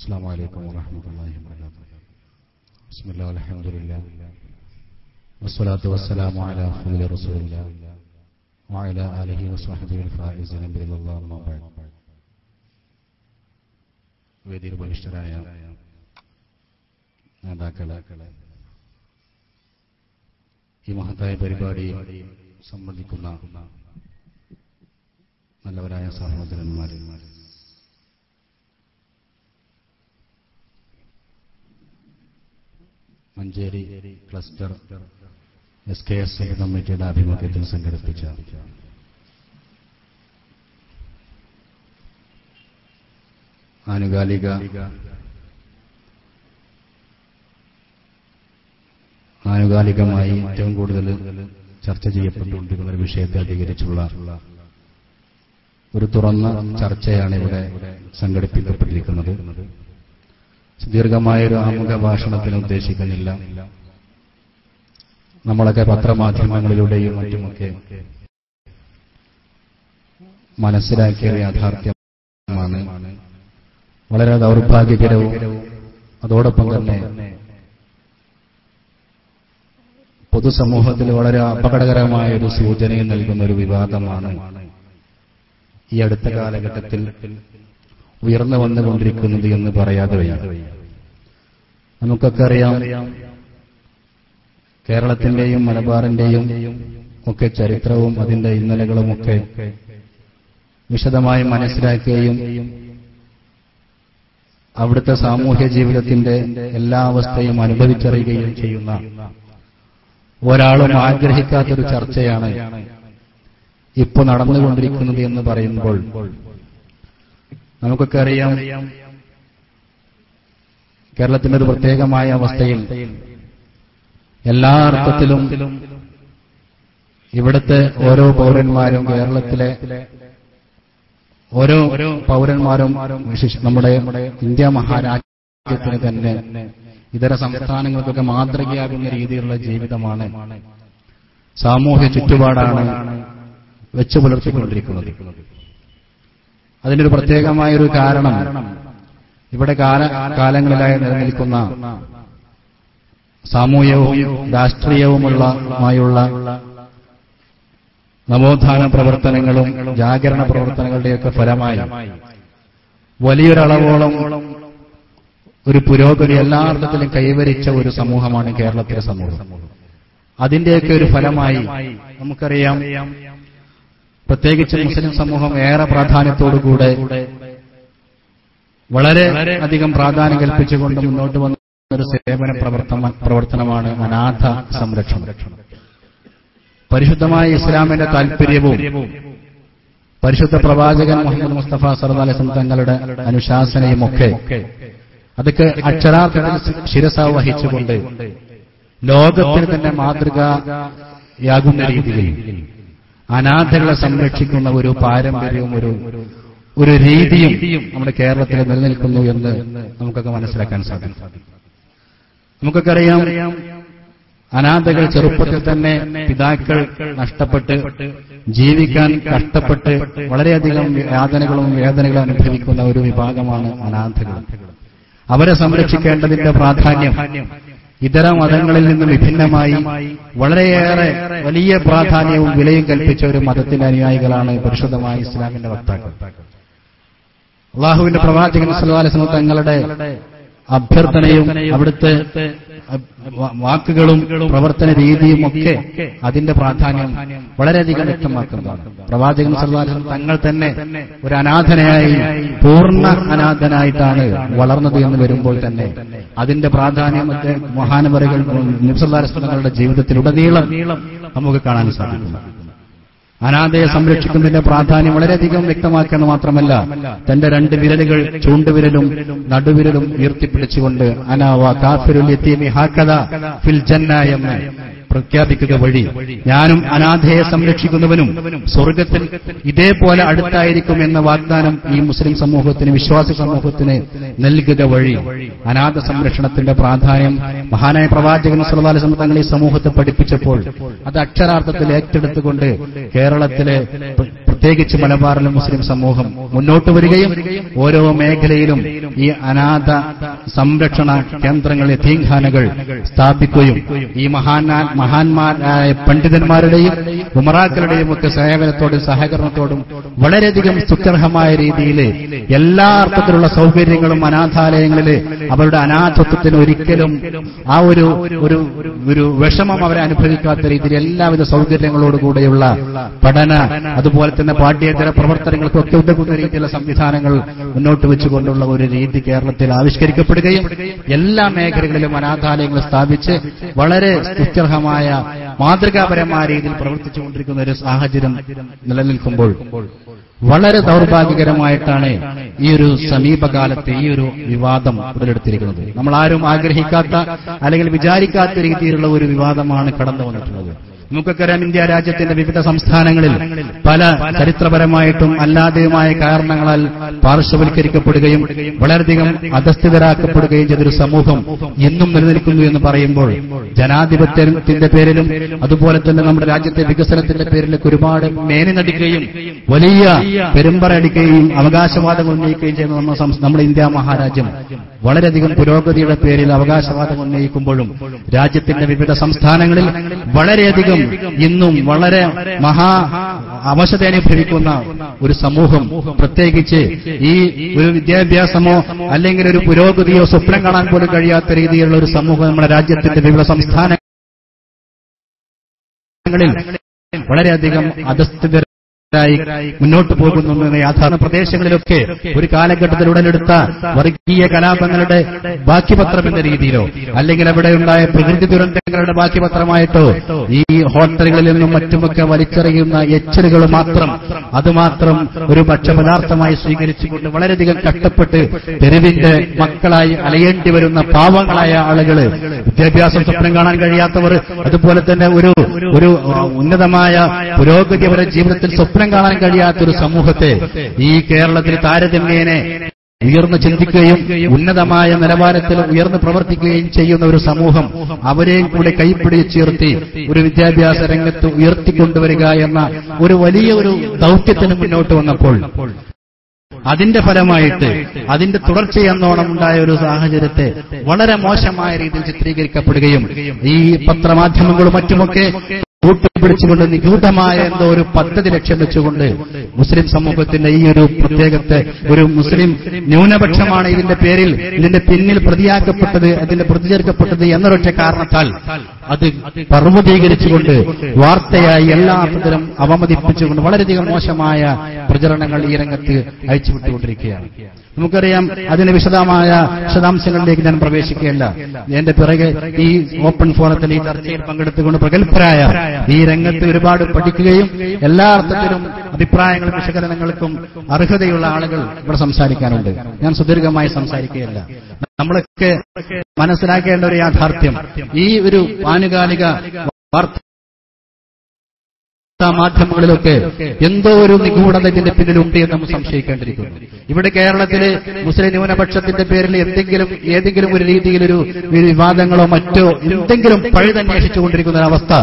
السلام عليكم ورحمة الله وبركاته بسم الله والحمد لله والصلاة والسلام على خير رسول الله وعلى آله وصحبه الفائزين برضا الله أما بعد വേദിയിൽ ബലിഷ്ഠരായ നേതാക്കളെ ഈ മഹത്തായ പരിപാടിയിൽ സംബന്ധിക്കുന്ന നല്ലവരായ സഹോദരന്മാരന്മാർ Manjeri cluster S K S കമ്മിറ്റിയുടെ ആഭിമുഖ്യത്തിൽ സംഘടിപ്പിച്ച ആനുകാലിക ആനുകാലികമായി ഏറ്റവും കൂടുതൽ ചർച്ച ചെയ്യപ്പെട്ടുകൊണ്ടിരിക്കുന്ന ഒരു വിഷയത്തെ അധികരിച്ചുള്ള ഒരു തുറന്ന ചർച്ചയാണ് ഇവിടെ സംഘടിപ്പിക്കപ്പെട്ടിരിക്കുന്നത്. ദീർഘമായ ഒരു ആമുഖ ഭാഷണത്തിന് ഉദ്ദേശിക്കുന്നില്ല. നമ്മളൊക്കെ പത്രമാധ്യമങ്ങളിലൂടെയും മറ്റുമൊക്കെ മനസ്സിലാക്കിയ യാഥാർത്ഥ്യമാണ്. വളരെ ദൗർഭാഗ്യകരവും അതോടൊപ്പം തന്നെ പൊതുസമൂഹത്തിൽ വളരെ അപകടകരമായ ഒരു സൂചനയും നൽകുന്ന ഒരു വിവാദമാണ് ഈ അടുത്ത കാലഘട്ടത്തിൽ ഉയർന്നു വന്നുകൊണ്ടിരിക്കുന്നത് എന്ന് പറയാതെ വയ്യ. നമുക്കൊക്കെ അറിയാം കേരളത്തിന്റെയും മലബാറിന്റെയും ഒക്കെ ചരിത്രവും അതിന്റെ ഇന്നലകളുമൊക്കെ വിശദമായി മനസ്സിലാക്കുകയും അവിടുത്തെ സാമൂഹ്യ ജീവിതത്തിന്റെ എല്ലാ അവസ്ഥയും അനുഭവിച്ചറിയുകയും ചെയ്യുന്ന ഒരാളും ആഗ്രഹിക്കാത്തൊരു ചർച്ചയാണ് ഇപ്പോൾ നടന്നുകൊണ്ടിരിക്കുന്നത് എന്ന് പറയുമ്പോൾ നമുക്കൊക്കെ അറിയാം കേരളത്തിന്റെ ഒരു പ്രത്യേകമായ അവസ്ഥയിൽ എല്ലാ അർത്ഥത്തിലും ഇവിടുത്തെ ഓരോ പൗരന്മാരും കേരളത്തിലെ ഓരോ പൗരന്മാരും നമ്മുടെ ഇന്ത്യ മഹാരാജ്യത്തിന് തന്നെ ഇതര സംസ്ഥാനങ്ങൾക്കൊക്കെ മാതൃകയാകുന്ന രീതിയിലുള്ള ജീവിതമാണ്. സാമൂഹ്യ ചുറ്റുപാടാണ് വെച്ചു പുലർത്തിക്കൊണ്ടിരിക്കുന്നത് അതിനൊരു പ്രത്യേകമായൊരു കാരണം ഇവിടെ കാല കാലങ്ങളിലായി നിലനിൽക്കുന്ന സാമൂഹ്യവും രാഷ്ട്രീയവുമുള്ളമായുള്ള നവോത്ഥാന പ്രവർത്തനങ്ങളും ജാഗരണ പ്രവർത്തനങ്ങളുടെയൊക്കെ ഫലമായി വലിയൊരളവോളം ഒരു പുരോഗതി എല്ലാ അർത്ഥത്തിലും കൈവരിച്ച ഒരു സമൂഹമാണ് കേരളത്തിലെ സമൂഹം. അതിന്റെയൊക്കെ ഒരു ഫലമായി നമുക്കറിയാം പ്രത്യേകിച്ച് മുസ്ലിം സമൂഹം ഏറെ പ്രാധാന്യത്തോടുകൂടെ വളരെ അധികം പ്രാധാന്യം കൽപ്പിച്ചുകൊണ്ട് മുന്നോട്ട് വന്ന ഒരു സേവന പ്രവർത്തന പ്രവർത്തനമാണ് അനാഥ സംരക്ഷണം. പരിശുദ്ധമായ ഇസ്ലാമിന്റെ താൽപര്യവും പരിശുദ്ധ പ്രവാചകൻ മുഹമ്മദ് മുസ്തഫ സറദാലിസം തങ്ങളുടെ അനുശാസനയുമൊക്കെ അതൊക്കെ അക്ഷരാർത്ഥത്തിൽ ശിരസ വഹിച്ചുകൊണ്ട് ലോകത്തിന് തന്നെ മാതൃകയാകുന്ന രീതിയിൽ അനാഥകളെ സംരക്ഷിക്കുന്ന ഒരു പാരമ്പര്യവും ഒരു ഒരു രീതിയും നമ്മുടെ കേരളത്തിൽ നിലനിൽക്കുന്നു എന്ന് നമുക്കൊക്കെ മനസ്സിലാക്കാൻ സാധിക്കും. നമുക്കൊക്കെ അറിയാം അനാഥകൾ ചെറുപ്പത്തിൽ തന്നെ പിതാക്കൾ നഷ്ടപ്പെട്ട് ജീവിക്കാൻ കഷ്ടപ്പെട്ട് വളരെയധികം യാതനകളും വേദനകളും അനുഭവിക്കുന്ന ഒരു വിഭാഗമാണ് അനാഥകൾ. അവരെ സംരക്ഷിക്കേണ്ടതിന്റെ പ്രാധാന്യം ഇതര മതങ്ങളിൽ നിന്നും വിഭിന്നമായി വളരെയേറെ വലിയ പ്രാധാന്യവും വിലയും കൽപ്പിച്ച ഒരു മതത്തിന്റെ അനുയായികളാണ് പരിശുദ്ധമായ ഇസ്ലാമിന്റെ വക്താക്കൾ. അള്ളാഹുവിന്റെ പ്രവാചകൻ സല്ലാസ്ലം തങ്ങളുടെ അഭ്യർത്ഥനയും അവിടുത്തെ വാക്കുകളും പ്രവർത്തന രീതിയും ഒക്കെ അതിന്റെ പ്രാധാന്യം വളരെയധികം വ്യക്തമാക്കുന്നതാണ്. പ്രവാചകൻ സല്ലാസ്ലം തങ്ങൾ തന്നെ ഒരു അനാഥനയായി പൂർണ അനാഥനായിട്ടാണ് വളർന്നത് എന്ന് വരുമ്പോൾ തന്നെ അതിന്റെ പ്രാധാന്യം മഹാനവരകൾ നിബ്സല്ലാസ്ലങ്ങളുടെ ജീവിതത്തിലുടനീളം നമുക്ക് കാണാൻ സാധിക്കും അനാഥയെ സംരക്ഷിക്കുന്നതിന്റെ പ്രാധാന്യം വളരെയധികം വ്യക്തമാക്കണം മാത്രമല്ല തന്റെ രണ്ട് വിരലുകൾ ചൂണ്ടുവിരലും നടുവിരലും ഉയർത്തിപ്പിടിച്ചുകൊണ്ട് അനാവ കാഫിരുൽ ഹാക്കഥ ഫിൽ ജന്ന എന്ന് പ്രഖ്യാപിക്കുക വഴി. ഞാനും അനാഥയെ സംരക്ഷിക്കുന്നവനും സ്വർഗത്തിൽ ഇതേപോലെ അടുത്തായിരിക്കും എന്ന വാഗ്ദാനം ഈ മുസ്ലിം സമൂഹത്തിന് വിശ്വാസ സമൂഹത്തിന് നൽകുക വഴി. അനാഥ സംരക്ഷണത്തിന്റെ പ്രാധാന്യം മഹാനായ പ്രവാചകൻ സർവാല തങ്ങൾ ഈ സമൂഹത്തെ പഠിപ്പിച്ചപ്പോൾ അത് അക്ഷരാർത്ഥത്തിൽ ഏറ്റെടുത്തുകൊണ്ട് കേരളത്തിലെ പ്രത്യേകിച്ച് മലബാറിലെ മുസ്ലിം സമൂഹം മുന്നോട്ട് വരികയും ഓരോ മേഖലയിലും ഈ അനാഥ സംരക്ഷണ കേന്ദ്രങ്ങളിലെ തീൻഖാനകൾ സ്ഥാപിക്കുകയും ഈ മഹാനാ മഹാന്മാരായ പണ്ഡിതന്മാരുടെയും ഉമറാക്കളുടെയും ഒക്കെ സേവനത്തോടും സഹകരണത്തോടും വളരെയധികം സുത്യർഹമായ രീതിയിൽ എല്ലാ അർത്ഥത്തിലുള്ള സൗകര്യങ്ങളും അനാഥാലയങ്ങളിൽ അവരുടെ അനാഥത്വത്തിന് ഒരിക്കലും ആ ഒരു ഒരു ഒരു വിഷമം അവരെ അനുഭവിക്കാത്ത രീതിയിൽ എല്ലാവിധ സൗകര്യങ്ങളോടുകൂടെയുള്ള പഠന അതുപോലെ തന്നെ പാഠ്യേതര പ്രവർത്തനങ്ങൾക്കൊക്കെ ഉതകുന്ന രീതിയിലുള്ള സംവിധാനങ്ങൾ മുന്നോട്ട് വെച്ചുകൊണ്ടുള്ള ഒരു രീതി കേരളത്തിൽ ആവിഷ്കരിക്കപ്പെടുകയും എല്ലാ മേഖലകളിലും അനാഥാലയങ്ങൾ സ്ഥാപിച്ച് വളരെ സ്തുത്യർഹമായ മാതൃകാപരമായ രീതിയിൽ പ്രവർത്തിച്ചുകൊണ്ടിരിക്കുന്ന ഒരു സാഹചര്യം നിലനിൽക്കുമ്പോൾ വളരെ ദൗർഭാഗ്യകരമായിട്ടാണ് ഈ ഒരു സമീപകാലത്തെ ഈ ഒരു വിവാദം ഉടലെടുത്തിരിക്കുന്നത്. നമ്മൾ ആരും ആഗ്രഹിക്കാത്ത അല്ലെങ്കിൽ വിചാരിക്കാത്ത രീതിയിലുള്ള ഒരു വിവാദമാണ് കടന്നു വന്നിട്ടുള്ളത് നമുക്കറിയാം ഇന്ത്യ രാജ്യത്തിന്റെ വിവിധ സംസ്ഥാനങ്ങളിൽ പല ചരിത്രപരമായിട്ടും അല്ലാതെയുമായ കാരണങ്ങളാൽ പാർശ്വവൽക്കരിക്കപ്പെടുകയും വളരെയധികം അധസ്ഥിതരാക്കപ്പെടുകയും ചെയ്തൊരു സമൂഹം ഇന്നും നിലനിൽക്കുന്നു എന്ന് പറയുമ്പോൾ ജനാധിപത്യത്തിന്റെ പേരിലും അതുപോലെ തന്നെ നമ്മുടെ രാജ്യത്തെ വികസനത്തിന്റെ പേരിലൊക്കെ ഒരുപാട് മേനി നടിക്കുകയും വലിയ പെരുമ്പറടിക്കുകയും അവകാശവാദം ഉന്നയിക്കുകയും ചെയ്യുന്ന നമ്മുടെ ഇന്ത്യ മഹാരാജ്യം വളരെയധികം പുരോഗതിയുടെ പേരിൽ അവകാശവാദം ഉന്നയിക്കുമ്പോഴും രാജ്യത്തിന്റെ വിവിധ സംസ്ഥാനങ്ങളിൽ വളരെയധികം ഇന്നും വളരെ മഹാ അവശത അനുഭവിക്കുന്ന ഒരു സമൂഹം. പ്രത്യേകിച്ച് ഈ ഒരു വിദ്യാഭ്യാസമോ അല്ലെങ്കിൽ ഒരു പുരോഗതിയോ സ്വപ്നം കാണാൻ പോലും കഴിയാത്ത രീതിയിലുള്ള ഒരു സമൂഹം നമ്മുടെ രാജ്യത്തിന്റെ വിവിധ സംസ്ഥാനങ്ങളിൽ വളരെയധികം അധസ്ഥിതരായി മുന്നോട്ട് പോകുന്നു എന്ന യാഥാർത്ഥ പ്രദേശങ്ങളിലൊക്കെ ഒരു കാലഘട്ടത്തിൽ ഉടലെടുത്ത വർഗീയ കലാപങ്ങളുടെ ബാക്കിപത്രം എന്ന രീതിയിലോ അല്ലെങ്കിൽ അവിടെ ഉണ്ടായ പ്രകൃതി ദുരന്തങ്ങളുടെ ബാക്കിപത്രമായിട്ടോ ഈ ഹോട്ടലുകളിൽ നിന്നും മറ്റുമൊക്കെ വലിച്ചെറിയുന്ന എച്ചലുകൾ മാത്രം അതുമാത്രം ഒരു ഭക്ഷ്യപദാർത്ഥമായി സ്വീകരിച്ചുകൊണ്ട് വളരെയധികം കഷ്ടപ്പെട്ട് തെരുവിന്റെ മക്കളായി അലയേണ്ടി വരുന്ന പാവങ്ങളായ ആളുകൾ വിദ്യാഭ്യാസ സ്വപ്നം കാണാൻ കഴിയാത്തവർ അതുപോലെ തന്നെ ഒരു ഒരു ഉന്നതമായ പുരോഗതി അവരുടെ ജീവിതത്തിൽ സ്വപ്നം കാണാൻ കഴിയാത്തൊരു സമൂഹത്തെ ഈ കേരളത്തിൽ താരതമ്യേനെ ഉയർന്നു ചിന്തിക്കുകയും ഉന്നതമായ നിലവാരത്തിൽ ഉയർന്നു പ്രവർത്തിക്കുകയും ചെയ്യുന്ന ഒരു സമൂഹം അവരെയും കൂടെ കൈപ്പിടിച്ചുയർത്തി ഒരു വിദ്യാഭ്യാസ രംഗത്ത് ഉയർത്തിക്കൊണ്ടുവരിക എന്ന ഒരു വലിയ ഒരു ദൗത്യത്തിന് മുന്നോട്ട് വന്നപ്പോൾ അതിന്റെ ഫലമായിട്ട് അതിന്റെ തുടർച്ചയെന്നോണം ഉണ്ടായ ഒരു സാഹചര്യത്തെ വളരെ മോശമായ രീതിയിൽ ചിത്രീകരിക്കപ്പെടുകയും ഈ പത്രമാധ്യമങ്ങളും മറ്റുമൊക്കെ കൂട്ടിപ്പിടിച്ചുകൊണ്ട് നിഗൂഢമായ എന്തോ ഒരു പദ്ധതി ലക്ഷ്യം വെച്ചുകൊണ്ട് മുസ്ലിം സമൂഹത്തിന്റെ ഈ ഒരു പ്രത്യേകത്തെ ഒരു മുസ്ലിം ന്യൂനപക്ഷമാണ് ഇതിന്റെ പേരിൽ ഇതിന്റെ പിന്നിൽ പ്രതിയാക്കപ്പെട്ടത് അതിന്റെ പ്രതിചേർക്കപ്പെട്ടത് എന്നൊരൊറ്റ കാരണത്താൽ അത് പർവതീകരിച്ചുകൊണ്ട് വാർത്തയായി എല്ലാ തരം അവമതിപ്പിച്ചുകൊണ്ട് വളരെയധികം മോശമായ പ്രചരണങ്ങൾ ഈ രംഗത്ത് അയച്ചുവിട്ടുകൊണ്ടിരിക്കുകയാണ്. നമുക്കറിയാം അതിന് വിശദമായ വിശദാംശങ്ങളിലേക്ക് ഞാൻ പ്രവേശിക്കുകയല്ല. എന്റെ പിറകെ ഈ ഓപ്പൺ ഫോറത്തിൽ ഈ ചർച്ചയിൽ പങ്കെടുത്തുകൊണ്ട് പ്രഗത്ഭരായ ഈ രംഗത്ത് ഒരുപാട് പഠിക്കുകയും എല്ലാ അർത്ഥത്തിലും അഭിപ്രായങ്ങളും വിശകലനങ്ങൾക്കും അർഹതയുള്ള ആളുകൾ ഇവിടെ സംസാരിക്കാനുണ്ട്. ഞാൻ സുദീർഘമായി സംസാരിക്കുകയല്ല. നമ്മളൊക്കെ മനസ്സിലാക്കേണ്ട ഒരു യാഥാർത്ഥ്യം. ഈ ഒരു ആനുകാലിക വാർത്ത മാധ്യമങ്ങളിലൊക്കെ എന്തോ ഒരു നിഗൂഢത ഇതിന്റെ പിന്നിലുണ്ട് എന്ന് നമ്മൾ സംശയിക്കേണ്ടിയിരിക്കുന്നു. ഇവിടെ കേരളത്തിലെ മുസ്ലിം ന്യൂനപക്ഷത്തിന്റെ പേരിൽ എന്തെങ്കിലും ഏതെങ്കിലും ഒരു ഒരു വിവാദങ്ങളോ മറ്റോ എന്തെങ്കിലും പഴുതന്വേഷിച്ചുകൊണ്ടിരിക്കുന്ന ഒരു അവസ്ഥ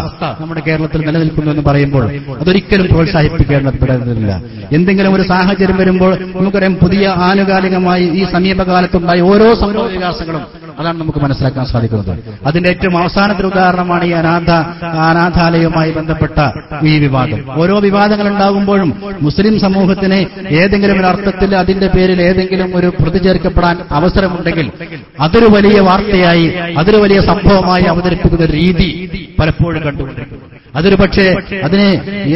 നമ്മുടെ കേരളത്തിൽ നിലനിൽക്കുന്നു എന്ന് പറയുമ്പോൾ അതൊരിക്കലും പ്രോത്സാഹിപ്പിക്കേണ്ടപ്പെടുന്നില്ല എന്തെങ്കിലും ഒരു സാഹചര്യം വരുമ്പോൾ നമുക്കറിയാം പുതിയ ആനുകാലികമായി ഈ സമീപകാലത്തുണ്ടായ ഓരോ സംഭവ വികാസങ്ങളും അതാണ് നമുക്ക് മനസ്സിലാക്കാൻ സാധിക്കുന്നത്. അതിന്റെ ഏറ്റവും അവസാനത്തെ ഉദാഹരണമാണ് ഈ അനാഥ അനാഥാലയവുമായി ബന്ധപ്പെട്ട ഈ വിവാദം. ഓരോ വിവാദങ്ങൾ ഉണ്ടാകുമ്പോഴും മുസ്ലിം സമൂഹത്തിന് ഏതെങ്കിലും ഒരു അർത്ഥത്തിൽ അതിന്റെ പേരിൽ ഏതെങ്കിലും ഒരു പ്രതി ചേർക്കപ്പെടാൻ അവസരമുണ്ടെങ്കിൽ അതൊരു വലിയ വാർത്തയായി അതൊരു വലിയ സംഭവമായി അവതരിപ്പിക്കുന്ന രീതി പലപ്പോഴും കണ്ടുകൊണ്ടിരിക്കുന്നു. അതൊരു പക്ഷേ അതിന്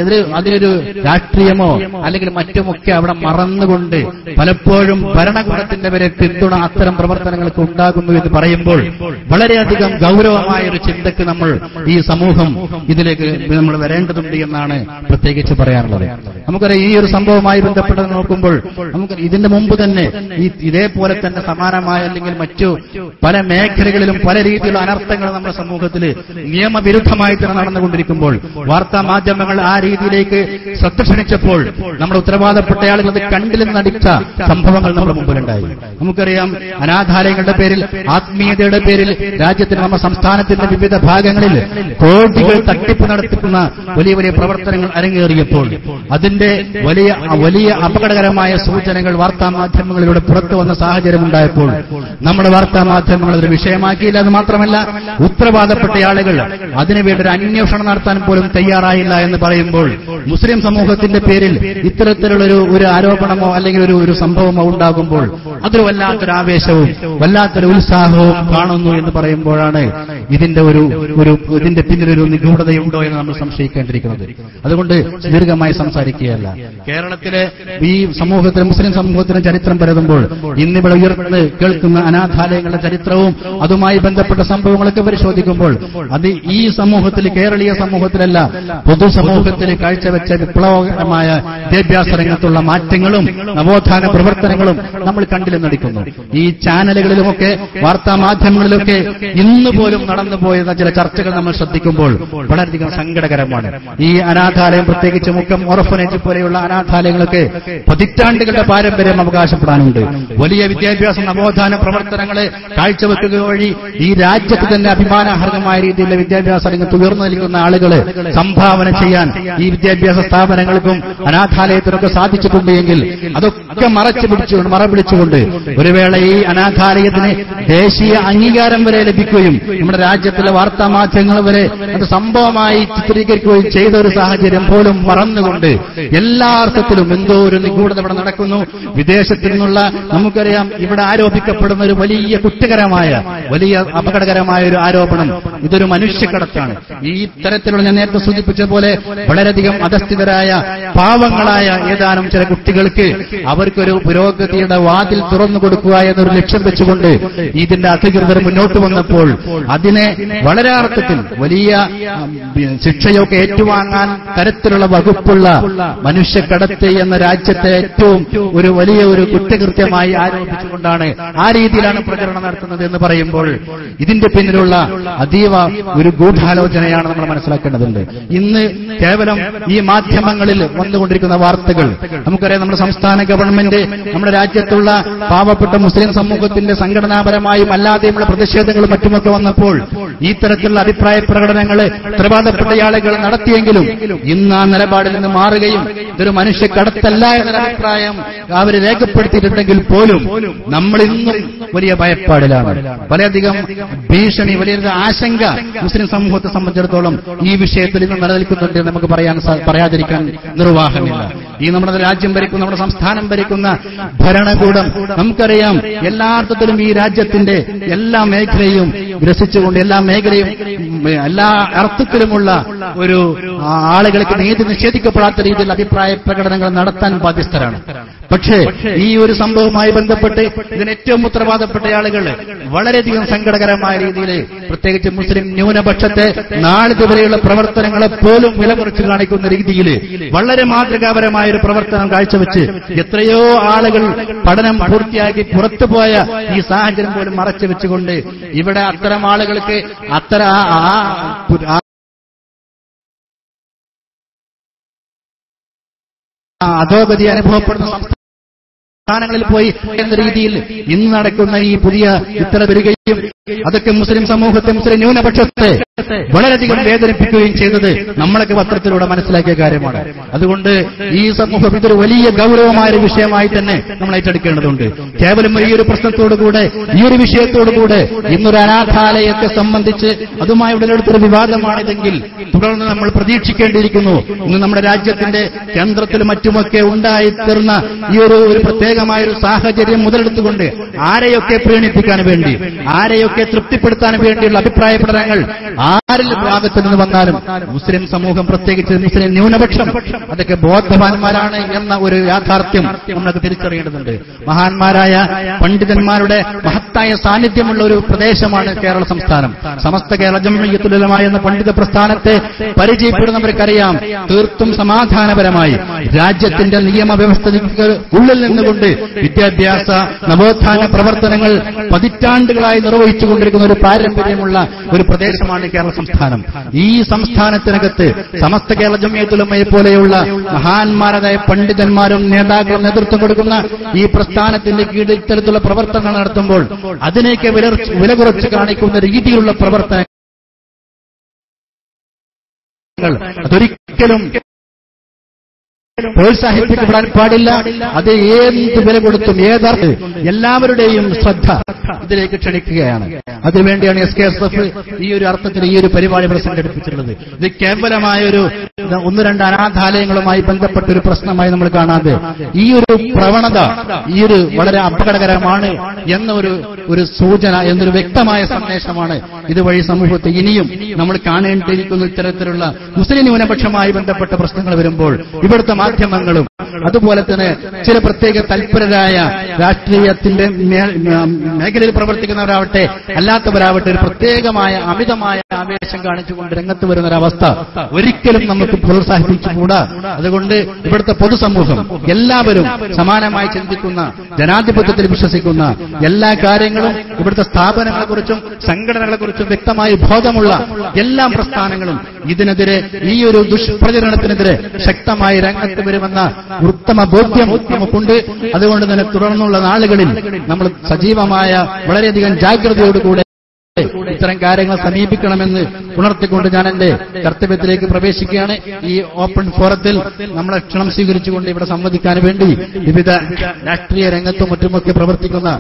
എതിര് അതിനൊരു രാഷ്ട്രീയമോ അല്ലെങ്കിൽ മറ്റുമൊക്കെ അവിടെ മറന്നുകൊണ്ട് പലപ്പോഴും ഭരണകൂടത്തിന്റെ വരെ പിന്തുണ അത്തരം പ്രവർത്തനങ്ങൾക്ക് ഉണ്ടാകുന്നു എന്ന് പറയുമ്പോൾ വളരെയധികം ഗൗരവമായ ഒരു ചിന്തക്ക് നമ്മൾ ഈ സമൂഹം ഇതിലേക്ക് നമ്മൾ വരേണ്ടതുണ്ട് എന്നാണ് പ്രത്യേകിച്ച് പറയാനുള്ളത്. നമുക്കറിയാം ഈ ഒരു സംഭവമായി ബന്ധപ്പെട്ട് നോക്കുമ്പോൾ നമുക്ക് ഇതിന്റെ മുമ്പ് തന്നെ ഈ ഇതേപോലെ തന്നെ സമാനമായ അല്ലെങ്കിൽ മറ്റു പല മേഖലകളിലും പല രീതിയിലുള്ള അനർത്ഥങ്ങൾ നമ്മുടെ സമൂഹത്തിൽ നിയമവിരുദ്ധമായി തന്നെ നടന്നുകൊണ്ടിരിക്കുമ്പോൾ വാർത്താ മാധ്യമങ്ങൾ ആ രീതിയിലേക്ക് ശ്രദ്ധ ക്ഷണിച്ചപ്പോൾ നമ്മുടെ ഉത്തരവാദപ്പെട്ട ആളുകൾ അത് കണ്ടില്ലെന്ന് നടിച്ച സംഭവങ്ങൾ നമ്മുടെ മുമ്പിലുണ്ടായി. നമുക്കറിയാം അനാഥാലയങ്ങളുടെ പേരിൽ ആത്മീയതയുടെ പേരിൽ രാജ്യത്തിന് നമ്മുടെ സംസ്ഥാനത്തിന്റെ വിവിധ ഭാഗങ്ങളിൽ കോടികൾ തട്ടിപ്പ് നടത്തിക്കുന്ന വലിയ വലിയ പ്രവർത്തനങ്ങൾ അരങ്ങേറിയപ്പോൾ അതിന്റെ വലിയ വലിയ അപകടകരമായ സൂചനകൾ വാർത്താ മാധ്യമങ്ങളിലൂടെ പുറത്തു വന്ന സാഹചര്യം ഉണ്ടായപ്പോൾ നമ്മുടെ വാർത്താ മാധ്യമങ്ങൾ ഒരു വിഷയമാക്കിയില്ല എന്ന് മാത്രമല്ല ഉത്തരവാദപ്പെട്ട ആളുകൾ അതിനുവേണ്ടി ഒരു അന്വേഷണം നടത്താൻ പോലും തയ്യാറായില്ല എന്ന് പറയുമ്പോൾ മുസ്ലിം സമൂഹത്തിന്റെ പേരിൽ ഇത്തരത്തിലുള്ളൊരു ഒരു ആരോപണമോ അല്ലെങ്കിൽ ഒരു ഒരു സംഭവമോ ഉണ്ടാകുമ്പോൾ അതൊരു വല്ലാത്തൊരു ആവേശവും വല്ലാത്തൊരു ഉത്സാഹവും കാണുന്നു എന്ന് പറയുമ്പോഴാണ് ഇതിന്റെ ഒരു ഒരു ഇതിന്റെ പിന്നിലൊരു നിഗൂഢതയുണ്ടോ എന്ന് നമ്മൾ സംശയിക്കേണ്ടിയിരിക്കുന്നത്. അതുകൊണ്ട് ദീർഘമായി സംസാരിക്കുകയല്ല. കേരളത്തിലെ ഈ സമൂഹത്തിന് മുസ്ലിം സമൂഹത്തിന് ചരിത്രം പരതുമ്പോൾ ഇന്നിവിടെ ഉയർന്ന് കേൾക്കുന്ന അനാഥാലയങ്ങളുടെ ചരിത്രവും അതുമായി ബന്ധപ്പെട്ട സംഭവങ്ങളൊക്കെ പരിശോധിക്കുമ്പോൾ അത് ഈ സമൂഹത്തിൽ കേരളീയ സമൂഹത്തിലല്ല പൊതുസമൂഹത്തിൽ കാഴ്ചവെച്ച വിപ്ലവകരമായ വിദ്യാഭ്യാസ രംഗത്തുള്ള മാറ്റങ്ങളും നവോത്ഥാന പ്രവർത്തനങ്ങളും നമ്മൾ കണ്ടില്ലെന്നടിക്കുന്നു നടിക്കുന്നു. ഈ ചാനലുകളിലുമൊക്കെ വാർത്താ മാധ്യമങ്ങളിലൊക്കെ ഇന്ന് പോയെന്ന ചില ചർച്ചകൾ നമ്മൾ ശ്രദ്ധിക്കുമ്പോൾ വളരെയധികം സങ്കടകരമാണ്. ഈ അനാഥാലയം പ്രത്യേകിച്ച് മുക്കം ഓർഫനേജ് പോലെയുള്ള അനാഥാലയങ്ങളൊക്കെ പതിറ്റാണ്ടുകളുടെ പാരമ്പര്യം അവകാശപ്പെടാനുണ്ട്. വലിയ വിദ്യാഭ്യാസ നവോത്ഥാന പ്രവർത്തനങ്ങളെ കാഴ്ചവെക്കുക വഴി ഈ രാജ്യത്ത് തന്നെ അഭിമാനാർഹമായ രീതിയിലുള്ള വിദ്യാഭ്യാസ രംഗത്ത് ഉയർന്നു നിൽക്കുന്ന ആളുകളെ സംഭാവന ചെയ്യാൻ ഈ വിദ്യാഭ്യാസ സ്ഥാപനങ്ങൾക്കും അനാഥാലയത്തിനൊക്കെ സാധിച്ചിട്ടുണ്ട് എങ്കിൽ അതൊക്കെ മറച്ചു പിടിച്ചുകൊണ്ട് മറപിടിച്ചുകൊണ്ട് ഒരു വേള ഈ അനാഥാലയത്തിന് ദേശീയ അംഗീകാരം വരെ ലഭിക്കുകയും നമ്മുടെ രാജ്യത്തിലെ വാർത്താ മാധ്യമങ്ങൾ വരെ അത് സംഭവമായി ചിത്രീകരിക്കുകയും ചെയ്ത ഒരു സാഹചര്യം പോലും മറന്നുകൊണ്ട് എല്ലാ അർത്ഥത്തിലും എന്തോ ഒരു നിഗൂഢത ഇവിടെ നടക്കുന്നു. വിദേശത്തു നിന്നുള്ള നമുക്കറിയാം ഇവിടെ ആരോപിക്കപ്പെടുന്ന ഒരു വലിയ കുറ്റകരമായ വലിയ അപകടകരമായ ഒരു ആരോപണം. ഇതൊരു മനുഷ്യക്കടത്താണ്. ഈ തരത്തിലുള്ള ഞാൻ നേരത്തെ സൂചിപ്പിച്ച പോലെ വളരെയധികം അധസ്ഥിതരായ പാവങ്ങളായ ഏതാനും ചില കുട്ടികൾക്ക് അവർക്കൊരു പുരോഗതിയുടെ വാതിൽ തുറന്നു കൊടുക്കുക എന്നൊരു ലക്ഷ്യം വെച്ചുകൊണ്ട് ഇതിന്റെ അധികൃതർ മുന്നോട്ട് വന്നപ്പോൾ അതിനെ വളരെ അർത്ഥത്തിൽ വലിയ ശിക്ഷയൊക്കെ ഏറ്റുവാങ്ങാൻ തരത്തിലുള്ള വകുപ്പുള്ള മനുഷ്യക്കടത്ത് എന്ന രാജ്യത്തെ ഏറ്റവും ഒരു വലിയ ഒരു കുറ്റകൃത്യമായി ആരോപിച്ചുകൊണ്ടാണ് ആ രീതിയിലാണ് പ്രചരണം നടത്തുന്നത് എന്ന് പറയുമ്പോൾ ഇതിന്റെ പിന്നിലുള്ള അതീവ ഒരു ഗൂഢാലോചനയാണ് നമ്മൾ മനസ്സിലാക്കേണ്ടതുണ്ട്. ഇന്ന് കേവലം ഈ മാധ്യമങ്ങളിൽ വന്നുകൊണ്ടിരിക്കുന്ന വാർത്തകൾ നമുക്കറിയാം നമ്മുടെ സംസ്ഥാന ഗവൺമെന്റ് നമ്മുടെ രാജ്യത്തുള്ള പാവപ്പെട്ട മുസ്ലിം സമൂഹത്തിന്റെ സംഘടനാപരമായും അല്ലാതെയുമുള്ള പ്രതിഷേധങ്ങളും മറ്റുമൊക്കെ വന്നപ്പോൾ ഈ തരത്തിലുള്ള അഭിപ്രായ പ്രകടനങ്ങൾ ഉത്തരവാദപ്പെട്ട ആളുകൾ നടത്തിയെങ്കിലും ഇന്ന് ആ നിലപാടിൽ നിന്ന് മാറുകയും ഇതൊരു മനുഷ്യ കടത്തല്ല എന്ന അഭിപ്രായം അവർ രേഖപ്പെടുത്തിയിട്ടുണ്ടെങ്കിൽ പോലും നമ്മൾ ഇന്നും വലിയ ഭയപ്പാടിലാണ്. വളരെയധികം ഭീഷണി വലിയ ആശങ്ക മുസ്ലിം സമൂഹത്തെ സംബന്ധിച്ചിടത്തോളം ഈ വിഷയത്തിൽ ഇന്ന് നിലനിൽക്കുന്നുണ്ട് നമുക്ക് പറയാൻ പറയാതിരിക്കാൻ നിർവാഹമില്ല. ഈ നമ്മുടെ രാജ്യം ഭരിക്കുന്ന നമ്മുടെ സംസ്ഥാനം ഭരിക്കുന്ന ഭരണകൂടം നമുക്കറിയാം എല്ലാർത്ഥത്തിലും ഈ രാജ്യത്തിന്റെ എല്ലാ മേഖലയും ഗ്രസിച്ചുകൊണ്ട് എല്ലാ മേഖലയും എല്ലാ അർത്ഥത്തിലുമുള്ള ഒരു ആളുകൾക്ക് നീതി നിഷേധിക്കപ്പെടാത്ത രീതിയിൽ അഭിപ്രായ പ്രകടനങ്ങൾ നടത്താൻ ബാധ്യസ്ഥരാണ്. പക്ഷേ ഈ ഒരു സംഭവവുമായി ബന്ധപ്പെട്ട് ഇതിന് ഏറ്റവും ഉത്തരവാദപ്പെട്ട ആളുകൾ വളരെയധികം സങ്കടകരമായ രീതിയിൽ പ്രത്യേകിച്ച് മുസ്ലിം ന്യൂനപക്ഷത്തെ നാളിതുവരെയുള്ള പ്രവർത്തനങ്ങളെ പോലും വില കുറച്ച് കാണിക്കുന്ന രീതിയിൽ വളരെ മാതൃകാപരമായ ഒരു പ്രവർത്തനം കാഴ്ചവെച്ച് എത്രയോ ആളുകൾ പഠനം പൂർത്തിയാക്കി പുറത്തുപോയ ഈ സാഹചര്യം പോലും മറച്ചു വെച്ചുകൊണ്ട് ഇവിടെ അത്തരം ആളുകൾക്ക് അത്തരം ആ- അധോഗതി അനുഭവപ്പെടുന്ന സംസ്ഥാനങ്ങളിൽ പോയി എന്ന രീതിയിൽ ഇന്ന് നടക്കുന്ന ഈ പുതിയ ഉത്തരവ് വരികയും അതൊക്കെ മുസ്ലിം സമൂഹത്തെ മുസ്ലിം ന്യൂനപക്ഷത്തെ വളരെയധികം വേദനിപ്പിക്കുകയും ചെയ്തത് നമ്മളൊക്കെ പത്രത്തിലൂടെ മനസ്സിലാക്കിയ കാര്യമാണ്. അതുകൊണ്ട് ഈ സമൂഹം ഇതൊരു വലിയ ഗൗരവമായ ഒരു വിഷയമായി തന്നെ നമ്മൾ ഏറ്റെടുക്കേണ്ടതുണ്ട്. കേവലം ഈ ഒരു പ്രശ്നത്തോടുകൂടെ ഈ ഒരു വിഷയത്തോടുകൂടെ ഇന്നൊരു അനാഥാലയത്തെ സംബന്ധിച്ച് അതുമായി ഉടലെടുത്തൊരു വിവാദമാണിതെങ്കിൽ തുടർന്ന് നമ്മൾ പ്രതീക്ഷിക്കേണ്ടിയിരിക്കുന്നു. ഇന്ന് നമ്മുടെ രാജ്യത്തിന്റെ കേന്ദ്രത്തിലും മറ്റുമൊക്കെ ഉണ്ടായിത്തീർന്ന ഈ ഒരു പ്രത്യേകമായ ഒരു സാഹചര്യം മുതലെടുത്തുകൊണ്ട് ആരെയൊക്കെ പ്രീണിപ്പിക്കാൻ വേണ്ടി ആരെയൊക്കെ തൃപ്തിപ്പെടുത്താൻ വേണ്ടിയുള്ള അഭിപ്രായ പ്രകടനങ്ങൾ ആരിൽ ഭാഗത്തു നിന്ന് വന്നാലും മുസ്ലിം സമൂഹം പ്രത്യേകിച്ച് മുസ്ലിം ന്യൂനപക്ഷം അതൊക്കെ ബോധവാന്മാരാണ് എന്ന ഒരു യാഥാർത്ഥ്യം നമ്മളത് തിരിച്ചറിയേണ്ടതുണ്ട്. മഹാന്മാരായ പണ്ഡിതന്മാരുടെ മഹത്തായ സാന്നിധ്യമുള്ള ഒരു പ്രദേശമാണ് കേരള സംസ്ഥാനം. സമസ്ത കേരള ജമ്മിയത്തുലമ എന്ന പണ്ഡിത പ്രസ്ഥാനത്തെ പരിചയപ്പെടുന്നവർക്കറിയാം. തീർത്തും സമാധാനപരമായി രാജ്യത്തിന്റെ നിയമവ്യവസ്ഥയ്ക്ക് ഉള്ളിൽ നിന്നുകൊണ്ട് വിദ്യാഭ്യാസ നവോത്ഥാന പ്രവർത്തനങ്ങൾ പതിറ്റാണ്ടുകളായി നിർവഹിച്ചുകൊണ്ടിരിക്കുന്ന ഒരു പാരമ്പര്യമുള്ള ഒരു പ്രദേശമാണ് കേരള സംസ്ഥാനം. ഈ സംസ്ഥാനത്തിനകത്ത് സമസ്ത കേരള ജമ്മിയത്തുലമയെ പോലെയുള്ള മഹാന്മാരായ പണ്ഡിതന്മാരും നേതാക്കളും നേതൃത്വം കൊടുക്കുന്ന ഈ പ്രസ്ഥാനത്തിന്റെ കീഴിൽ ഇത്തരത്തിലുള്ള പ്രവർത്തനങ്ങൾ നടത്തുമ്പോൾ അതിനേക്ക് വില വില കുറച്ച് കാണിക്കുന്ന രീതിയിലുള്ള പ്രവർത്തനങ്ങൾ അതൊരിക്കലും പ്രോത്സാഹിപ്പിക്കപ്പെടാൻ പാടില്ല. അത് ഏത് വില കൊടുത്തും ഏതാണ്ട് എല്ലാവരുടെയും ശ്രദ്ധ ഇതിലേക്ക് ക്ഷണിക്കുകയാണ്. അതിനുവേണ്ടിയാണ് എസ് കെ എസ് എഫ് ഈ ഒരു അർത്ഥത്തിൽ ഈ ഒരു പരിപാടി ഇവിടെ സംഘടിപ്പിച്ചിട്ടുള്ളത് ഇത് കേവലമായ ഒരു ഒന്ന് രണ്ട് അനാഥാലയങ്ങളുമായി ബന്ധപ്പെട്ട ഒരു പ്രശ്നമായി നമ്മൾ കാണാതെ ഈ ഒരു പ്രവണത ഈ ഒരു വളരെ അപകടകരമാണ് എന്നൊരു ഒരു സൂചന എന്നൊരു വ്യക്തമായ സന്ദേശമാണ് ഇതുവഴി സമൂഹത്തെ ഇനിയും നമ്മൾ കാണേണ്ടിയിരിക്കുന്ന ഇത്തരത്തിലുള്ള മുസ്ലിം ന്യൂനപക്ഷമായി ബന്ധപ്പെട്ട പ്രശ്നങ്ങൾ വരുമ്പോൾ ഇവിടുത്തെ മാധ്യമങ്ങളും അതുപോലെ തന്നെ ചില പ്രത്യേക തൽപരരായ രാഷ്ട്രീയത്തിന്റെ മേഖലയിൽ പ്രവർത്തിക്കുന്നവരാവട്ടെ അല്ലാത്തവരാവട്ടെ ഒരു പ്രത്യേകമായ അമിതമായ ആവേശം കാണിച്ചുകൊണ്ട് രംഗത്ത് വരുന്ന ഒരവസ്ഥ ഒരിക്കലും നമുക്ക് പ്രോത്സാഹിപ്പിച്ചുകൂടാ. അതുകൊണ്ട് ഇവിടുത്തെ പൊതുസമൂഹം എല്ലാവരും സമാനമായി ചിന്തിക്കുന്ന ജനാധിപത്യത്തിൽ വിശ്വസിക്കുന്ന എല്ലാ കാര്യങ്ങളും ഇവിടുത്തെ സ്ഥാപനങ്ങളെക്കുറിച്ചും സംഘടനകളെക്കുറിച്ചും വ്യക്തമായി ബോധമുള്ള എല്ലാ പ്രസ്ഥാനങ്ങളും ഇതിനെതിരെ ഈ ഒരു ദുഷ്പ്രചരണത്തിനെതിരെ ശക്തമായി രംഗത്ത് വരുമെന്ന ഉത്തമ ബോധ്യം നമുക്കുണ്ട്. അതുകൊണ്ട് തന്നെ തുടർന്നുള്ള നാളുകളിൽ നമ്മൾ സജീവമായ വളരെയധികം ജാഗ്രതയോടുകൂടെ ഇത്തരം കാര്യങ്ങൾ സമീപിക്കണമെന്ന് ഉണർത്തിക്കൊണ്ട് ഞാൻ എന്റെ കർത്തവ്യത്തിലേക്ക് പ്രവേശിക്കുകയാണ്. ഈ ഓപ്പൺ ഫോറത്തിൽ നമ്മളെ ക്ഷണം സ്വീകരിച്ചുകൊണ്ട് ഇവിടെ സംവദിക്കാൻ വേണ്ടി വിവിധ രാഷ്ട്രീയ രംഗത്തും മറ്റുമൊക്കെ പ്രവർത്തിക്കുന്ന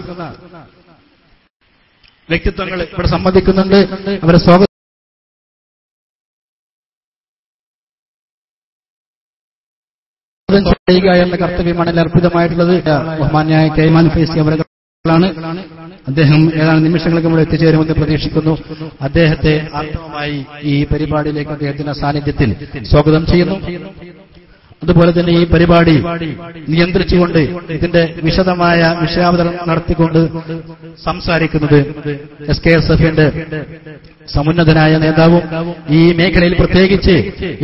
വ്യക്തിത്വങ്ങൾ ഇവിടെ സംബന്ധിക്കുന്നുണ്ട് അവരെ സ്വാഗതം ചെയ്യുക എന്ന കർത്തവ്യമാണ് അർപ്പിതമായിട്ടുള്ളത്. ബഹുമാന്യായ കൈമാൻ ഫേസി അവരാണ് അദ്ദേഹം ഏതാനും നിമിഷങ്ങൾക്ക് മുമ്പ് എത്തിച്ചേരുമെന്ന് പ്രതീക്ഷിക്കുന്നു. അദ്ദേഹത്തെ ആത്മമായി ഈ പരിപാടിയിലേക്ക് അദ്ദേഹത്തിന്റെ സാന്നിധ്യത്തിൽ സ്വാഗതം ചെയ്യുന്നു. അതുപോലെ തന്നെ ഈ പരിപാടി നിയന്ത്രിച്ചുകൊണ്ട് ഇതിന്റെ വിശദമായ വിഷയാവതരണം നടത്തിക്കൊണ്ട് സംസാരിക്കുന്നത് എസ് കെ എസ് എഫിന്റെ സമുന്നതനായ നേതാവും ഈ മേഖലയിൽ പ്രത്യേകിച്ച്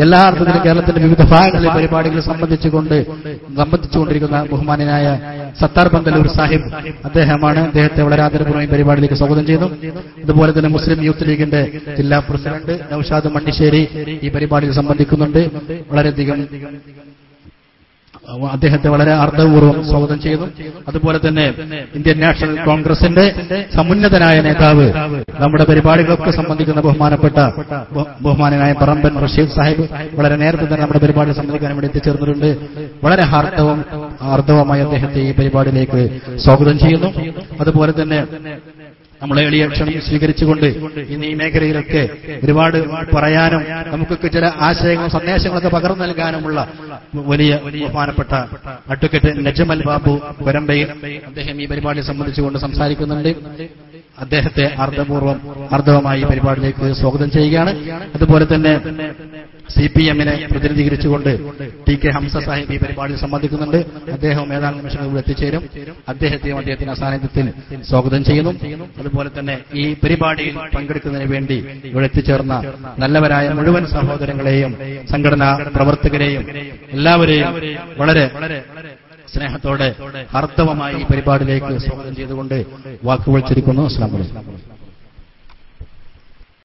എല്ലാ അർത്ഥത്തിലും കേരളത്തിന്റെ വിവിധ ഭാഗങ്ങളിലെ പരിപാടികൾ സംബന്ധിച്ചുകൊണ്ട് സംബന്ധിച്ചുകൊണ്ടിരിക്കുന്ന ബഹുമാനനായ സത്താർ പന്തലൂർ സാഹിബ് അദ്ദേഹമാണ് അദ്ദേഹത്തെ വളരെ ആദരപൂർവം പരിപാടിയിലേക്ക് സ്വാഗതം ചെയ്തു. അതുപോലെ തന്നെ മുസ്ലിം യൂത്ത് ലീഗിന്റെ ജില്ലാ പ്രസിഡന്റ് നൌഷാദ് മണ്ണിശ്ശേരി ഈ പരിപാടിയിൽ സംബന്ധിക്കുന്നുണ്ട്. വളരെയധികം അദ്ദേഹത്തെ വളരെ അർത്ഥപൂർവം സ്വാഗതം ചെയ്തു അതുപോലെ തന്നെ ഇന്ത്യൻ നാഷണൽ കോൺഗ്രസിന്റെ സമുന്നതനായ നേതാവ് നമ്മുടെ പരിപാടികളൊക്കെ സംബന്ധിക്കുന്ന ബഹുമാനപ്പെട്ട ബഹു- ബഹുമാനനായ പറമ്പൻ റഷീദ് സാഹിബ് വളരെ നേരത്തെ തന്നെ നമ്മുടെ പരിപാടി സംബന്ധിക്കാൻ വേണ്ടി എത്തിച്ചേർന്നിട്ടുണ്ട്. വളരെ ഹാർദവും അർദ്ധവുമായി അദ്ദേഹത്തെ ഈ പരിപാടിയിലേക്ക് സ്വാഗതം ചെയ്യുന്നു. അതുപോലെ തന്നെ നമ്മളെ എളിയ ക്ഷണം സ്വീകരിച്ചുകൊണ്ട് ഇന്ന് ഈ മേഖലയിലൊക്കെ ഒരുപാട് പറയാനും നമുക്കൊക്കെ ചില ആശയങ്ങളും സന്ദേശങ്ങളൊക്കെ പകർന്നു നൽകാനുമുള്ള വലിയ ബഹുമാനപ്പെട്ട അഡ്വക്കേറ്റ് നജമൽ ബാബു കൊരമ്പയിൽ അദ്ദേഹം ഈ പരിപാടി സംബന്ധിച്ചുകൊണ്ട് സംസാരിക്കുന്നുണ്ട്. അദ്ദേഹത്തെ അർദ്ധപൂർവം അർദ്ധവമായി പരിപാടിയിലേക്ക് സ്വാഗതം ചെയ്യുകയാണ്. അതുപോലെ തന്നെ സി പി എമ്മിനെ പ്രതിനിധീകരിച്ചുകൊണ്ട് ടി കെ ഹംസ സാഹിബ് ഈ പരിപാടിയിൽ സംബന്ധിക്കുന്നുണ്ട്. അദ്ദേഹം ഏതാനും നിമിഷങ്ങൾ ഇവിടെ എത്തിച്ചേരും. അദ്ദേഹത്തെയും അദ്ദേഹത്തിന്റെ സാന്നിധ്യത്തിൽ സ്വാഗതം ചെയ്യുന്നു. അതുപോലെ തന്നെ ഈ പരിപാടിയിൽ പങ്കെടുക്കുന്നതിന് വേണ്ടി ഇവിടെ എത്തിച്ചേർന്ന നല്ലവരായ മുഴുവൻ സഹോദരങ്ങളെയും സംഘടനാ പ്രവർത്തകരെയും എല്ലാവരെയും വളരെ സ്നേഹത്തോടെ അർത്ഥവമായി ഈ പരിപാടിയിലേക്ക് സ്വാഗതം ചെയ്തുകൊണ്ട് വാക്കുകൾ ചുരുക്കുന്നു. അസ്ലാം